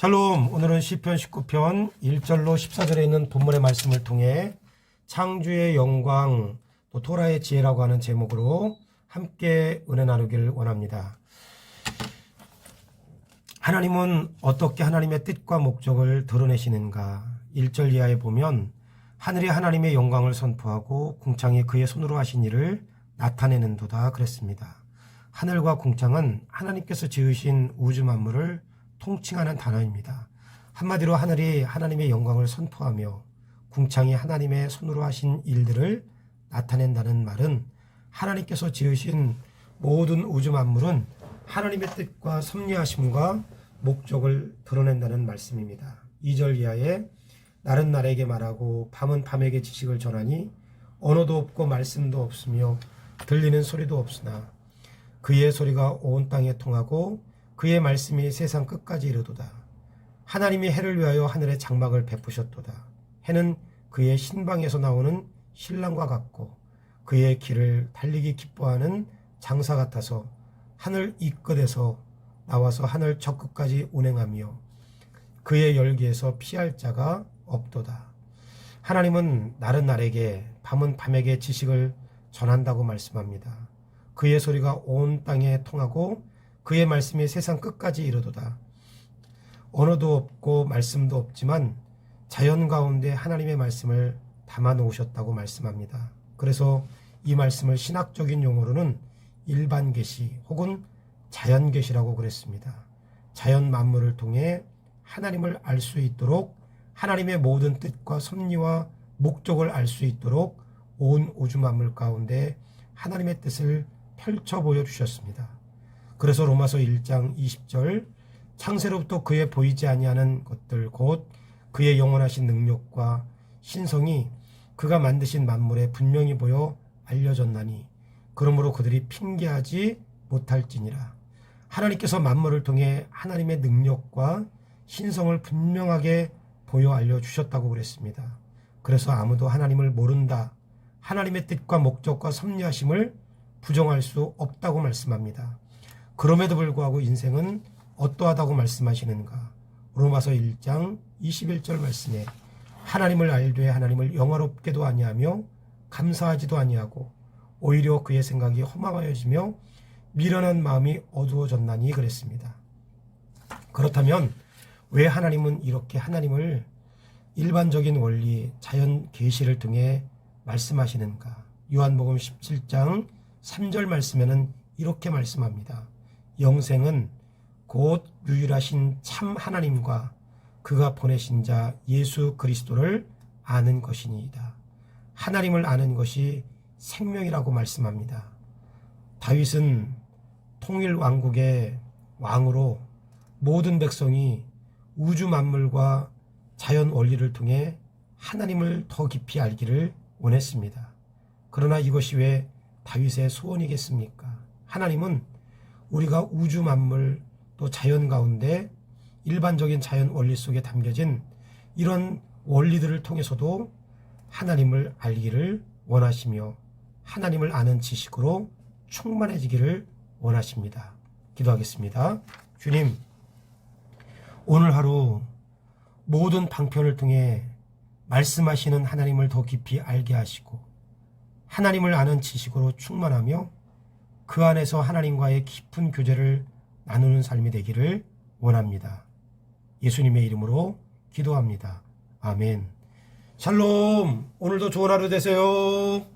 샬롬 오늘은 시편 19편 1절로 14절에 있는 본문의 말씀을 통해 창주의 영광 또 토라의 지혜라고 하는 제목으로 함께 은혜 나누길 원합니다. 하나님은 어떻게 하나님의 뜻과 목적을 드러내시는가 1절 이하에 보면 하늘이 하나님의 영광을 선포하고 궁창이 그의 손으로 하신 일을 나타내는도다 그랬습니다. 하늘과 궁창은 하나님께서 지으신 우주 만물을 통칭하는 단어입니다. 한마디로 하늘이 하나님의 영광을 선포하며 궁창이 하나님의 손으로 하신 일들을 나타낸다는 말은 하나님께서 지으신 모든 우주 만물은 하나님의 뜻과 섭리하심과 목적을 드러낸다는 말씀입니다. 2절 이하에 날은 날에게 말하고 밤은 밤에게 지식을 전하니 언어도 없고 말씀도 없으며 들리는 소리도 없으나 그의 소리가 온 땅에 통하고 그의 말씀이 세상 끝까지 이르도다. 하나님이 해를 위하여 하늘에 장막을 베푸셨도다. 해는 그의 신방에서 나오는 신랑과 같고 그의 길을 달리기 기뻐하는 장사 같아서 하늘 이 끝에서 나와서 하늘 저 끝까지 운행하며 그의 열기에서 피할 자가 없도다. 하나님은 날은 날에게 밤은 밤에게 지식을 전한다고 말씀합니다. 그의 소리가 온 땅에 통하고 그의 말씀이 세상 끝까지 이르도다. 언어도 없고 말씀도 없지만 자연 가운데 하나님의 말씀을 담아 놓으셨다고 말씀합니다. 그래서 이 말씀을 신학적인 용어로는 일반 계시 혹은 자연 계시라고 그랬습니다. 자연 만물을 통해 하나님을 알 수 있도록 하나님의 모든 뜻과 섭리와 목적을 알 수 있도록 온 우주 만물 가운데 하나님의 뜻을 펼쳐 보여 주셨습니다. 그래서 로마서 1장 20절 창세로부터 그의 보이지 아니하는 것들 곧 그의 영원하신 능력과 신성이 그가 만드신 만물에 분명히 보여 알려졌나니 그러므로 그들이 핑계하지 못할지니라 하나님께서 만물을 통해 하나님의 능력과 신성을 분명하게 보여 알려 주셨다고 그랬습니다. 그래서 아무도 하나님을 모른다. 하나님의 뜻과 목적과 섭리하심을 부정할 수 없다고 말씀합니다. 그럼에도 불구하고 인생은 어떠하다고 말씀하시는가? 로마서 1장 21절 말씀에 하나님을 알되 하나님을 영화롭게도 아니하며 감사하지도 아니하고 오히려 그의 생각이 허망하여지며 미련한 마음이 어두워졌나니 그랬습니다. 그렇다면 왜 하나님은 이렇게 하나님을 일반적인 원리 자연 계시를 통해 말씀하시는가? 요한복음 17장 3절 말씀에는 이렇게 말씀합니다. 영생은 곧 유일하신 참 하나님과 그가 보내신 자 예수 그리스도를 아는 것이니이다. 하나님을 아는 것이 생명이라고 말씀합니다. 다윗은 통일 왕국의 왕으로 모든 백성이 우주 만물과 자연 원리를 통해 하나님을 더 깊이 알기를 원했습니다. 그러나 이것이 왜 다윗의 소원이겠습니까? 하나님은 우리가 우주 만물 또 자연 가운데 일반적인 자연 원리 속에 담겨진 이런 원리들을 통해서도 하나님을 알기를 원하시며 하나님을 아는 지식으로 충만해지기를 원하십니다. 기도하겠습니다. 주님, 오늘 하루 모든 방편을 통해 말씀하시는 하나님을 더 깊이 알게 하시고 하나님을 아는 지식으로 충만하며 그 안에서 하나님과의 깊은 교제를 나누는 삶이 되기를 원합니다. 예수님의 이름으로 기도합니다. 아멘. 샬롬. 오늘도 좋은 하루 되세요.